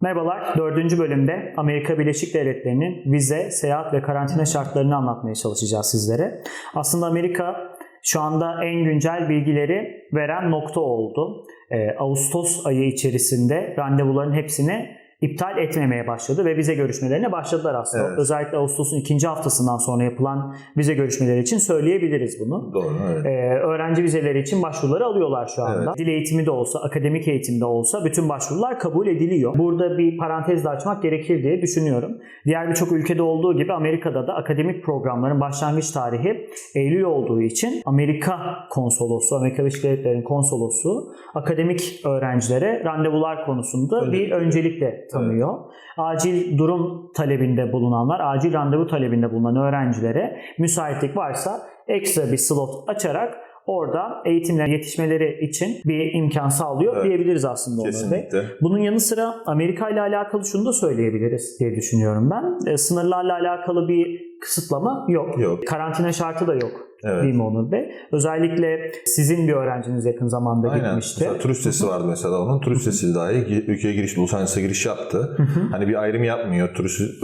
Merhabalar, dördüncü bölümde Amerika Birleşik Devletleri'nin vize, seyahat ve karantina şartlarını anlatmaya çalışacağız sizlere. Aslında Amerika şu anda en güncel bilgileri veren nokta oldu. Ee, Ağustos ayı içerisinde randevuların hepsini iptal etmemeye başladı ve vize görüşmelerine başladılar aslında. Evet. Özellikle Ağustos'un ikinci haftasından sonra yapılan vize görüşmeleri için söyleyebiliriz bunu. Doğru evet. Ee, öğrenci vizeleri için başvuruları alıyorlar şu anda. Evet. Dil eğitimi de olsa, akademik eğitimde olsa bütün başvurular kabul ediliyor. Burada bir parantez de açmak gerekir diye düşünüyorum. Diğer birçok ülkede olduğu gibi Amerika'da da akademik programların başlangıç tarihi Eylül olduğu için Amerika konsolosu, Amerika Birleşik Devletleri'nin konsolosu akademik öğrencilere randevular konusunda bir Öncelikle. Tanıyor. Acil durum talebinde bulunanlar, acil randevu talebinde bulunan öğrencilere müsaitlik varsa ekstra bir slot açarak orada eğitimle yetişmeleri için bir imkan sağlıyor Evet. diyebiliriz aslında Onur Bey. Kesinlikle. Bunun yanı sıra Amerika ile alakalı şunu da söyleyebiliriz diye düşünüyorum ben. E, sınırlarla alakalı bir kısıtlama yok. Yok. Karantina şartı da yok. Evet. Değil mi Onur Bey? Özellikle sizin bir öğrenciniz yakın zamanda Aynen. gitmişti. Mesela turist sitesi vardı mesela onun. Turist sitesi dahi ülkeye giriş, Angeles'a giriş yaptı. Hani bir ayrım yapmıyor. Turist,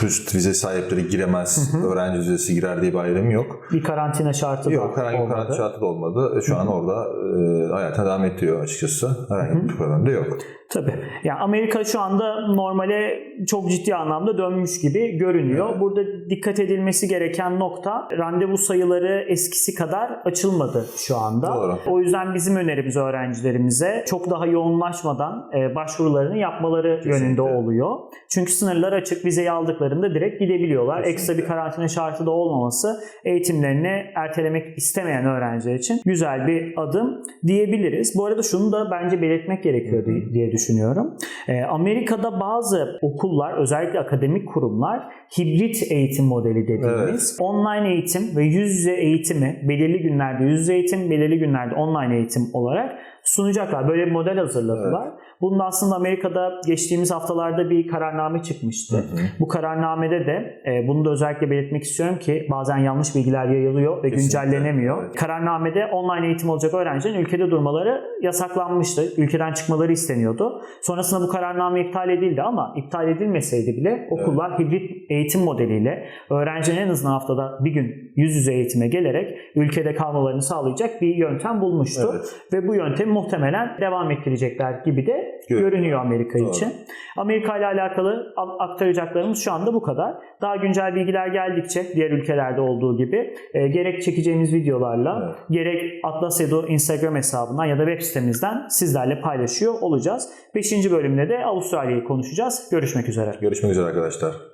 turist vize sahipleri giremez, öğrenci vizesi girer diye bir ayrım yok. Bir karantina şartı da Yok herhangi bir karantina şartı da olmadı. E, Şu an orada e, hayatına devam ediyor açıkçası. Herhangi bir problem de yok. Tabii. Yani Amerika şu anda normale çok ciddi anlamda dönmüş gibi görünüyor. Evet. Burada dikkat edilmesi gereken nokta randevu sayıları eskisi kadar açılmadı şu anda. Doğru. O yüzden bizim önerimiz öğrencilerimize çok daha yoğunlaşmadan e, başvurularını yapmaları Kesinlikle. yönünde oluyor. Çünkü sınırlar açık. Vizeyi aldıklarında direkt gidebiliyorlar. Kesinlikle. Ekstra bir karantina şartı da olmaması eğitimlerini ertelemek istemeyen öğrenciler için güzel bir adım diyebiliriz. Bu arada şunu da bence belirtmek gerekiyor diye düşünüyorum. Ee, Amerika'da bazı okullar, özellikle akademik kurumlar hibrit eğitim modeli dediğimiz online eğitim ve yüz yüze eğitimi belirli günlerde yüz yüze eğitim, belirli günlerde online eğitim olarak sunacaklar. Böyle bir model hazırladılar. Bunun aslında Amerika'da geçtiğimiz haftalarda bir kararname çıkmıştı. Hı hı. Bu kararnamede de e, bunu da özellikle belirtmek istiyorum ki bazen yanlış bilgiler yayılıyor ve Kesinlikle, güncellenemiyor. evet. Kararnamede online eğitim olacak öğrencilerin ülkede durmaları yasaklanmıştı. Ülkeden çıkmaları isteniyordu. Sonrasında bu kararname iptal edildi ama iptal edilmeseydi bile okullar hibrit eğitim modeliyle öğrencilerin en azından haftada bir gün yüz yüze eğitime gelerek ülkede kalmalarını sağlayacak bir yöntem bulmuştu. Evet. Ve bu yöntemi muhtemelen devam ettirecekler gibi de Görünüyor. görünüyor Amerika Doğru. için. Amerika ile alakalı aktaracaklarımız şu anda bu kadar. Daha güncel bilgiler geldikçe diğer ülkelerde olduğu gibi e, gerek çekeceğimiz videolarla Evet. gerek Atlas Edu Instagram hesabından ya da web sitemizden sizlerle paylaşıyor olacağız. 5. bölümde de Avustralya'yı konuşacağız. Görüşmek üzere. Görüşmek üzere arkadaşlar.